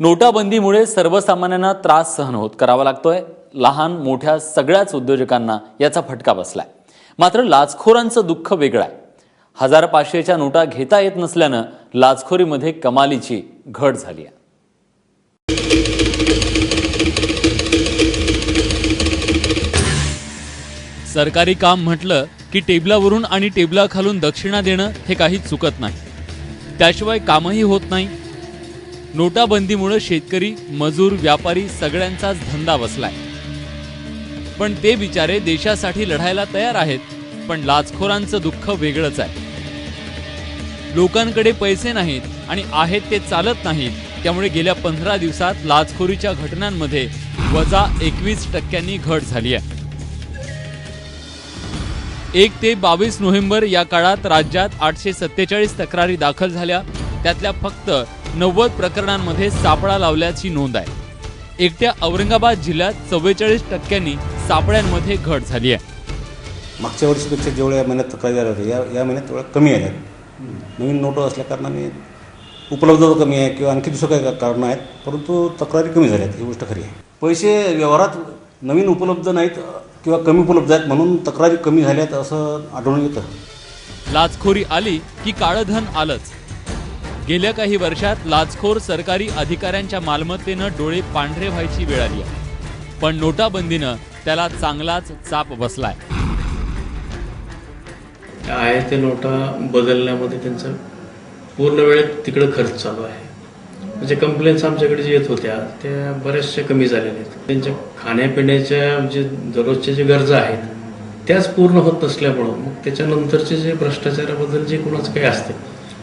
नोटाबंदीमुळे सर्वसामान्यांना त्रास सहन होत करावा लागतोय. लहान मोठ्या सगळ्याच उद्योजकांना याचा फटका बसलाय. मात्र लाचखोरांचं दुःख वेगळं आहे हजार पाचशेच्या नोटा घेता येत नसल्यानं लाचखोरीमध्ये कमालीची घट झाली आहे सरकारी काम म्हटलं की टेबलावरून आणि टेबलाखालून दक्षिणा देणं हे काही चुकत नाही. त्याशिवाय कामही होत नाही. नोटाबंदीमुळे शेतकरी मजूर व्यापारी सगळ्यांचाच धंदा बसलाय. पण ते बिचारे देशासाठी लढायला तयार आहेत पण लाचखोरांचं दुःख वेगळंच आहे. लोकांकडे पैसे नाहीत आणि आहेत ते चालत नाहीत त्यामुळे गेल्या पंधरा दिवसात लाचखोरीच्या घटनांमध्ये वजा एकवीस टक्क्यांनी घट झाली आहे. एक ते बावीस नोव्हेंबर या काळात राज्यात आठशे सत्तेचाळीस तक्रारी दाखल झाल्या त्यातल्या फक्त नव्वद प्रकरणांमध्ये सापळा लावल्याची नोंद आहे. एकट्या औरंगाबाद जिल्ह्यात चव्वेचाळीस टक्क्यांनी सापळ्यांमध्ये घट झाली आहे. मागच्या वर्षीपेक्षा जेवढ्या महिन्यात तक्रारी झाल्या होत्या या या महिन्यात तेवढ्या कमी आल्यात नवीन नोटं असल्या कारणाने उपलब्धता कमी आहे किंवा आणखी दुसरं काही कारणं आहेत परंतु तक्रारी कमी झाल्यात ही गोष्ट खरी आहे. पैसे व्यवहारात नवीन उपलब्ध नाहीत किंवा कमी उपलब्ध आहेत म्हणून तक्रारी कमी झाल्यात असं आढळून येतं. लाचखोरी आली की काळं धन आलंच. गेल्या काही वर्षात लाचखोर सरकारी अधिकाऱ्यांच्या मालमत्तेनं डोळे पांढरे व्हायची वेळ आली आहे. पण नोटाबंदीनं त्याला चांगलाच चाप बसलाय. त्या आहे ते नोटा बदलण्यामध्ये त्यांचा पूर्ण वेळ तिकडे खर्च चालू आहे. म्हणजे कंप्लेंट्स आमच्याकडे जे येत होत्या त्या बऱ्याचशा कमी झालेल्या आहेत. त्यांच्या खाण्यापिण्याच्या जे दररोजच्या जे गरजा आहेत त्याच पूर्ण होत नसल्यामुळं मग त्याच्यानंतरचे जे भ्रष्टाचाराबद्दल जे कोणाचं काही असते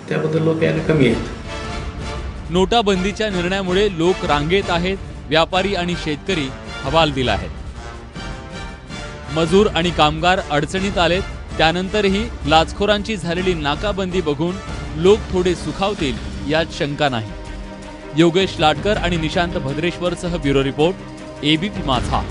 त्याबद्दल लोक यायला कमी आहेत. नोटाबंदीच्या निर्णयामुळे लोक रांगेत आहेत व्यापारी आणि शेतकरी हवालदिल आहेत मजूर आणि कामगार अडचणीत आलेत त्यानंतरही लाचखोरांची झालेली नाकाबंदी बघून लोक थोडे सुखावतील यात शंका नाही. योगेश लाटकर आणि निशांत भद्रेश्वरसह ब्युरो रिपोर्ट एबीपी माझा.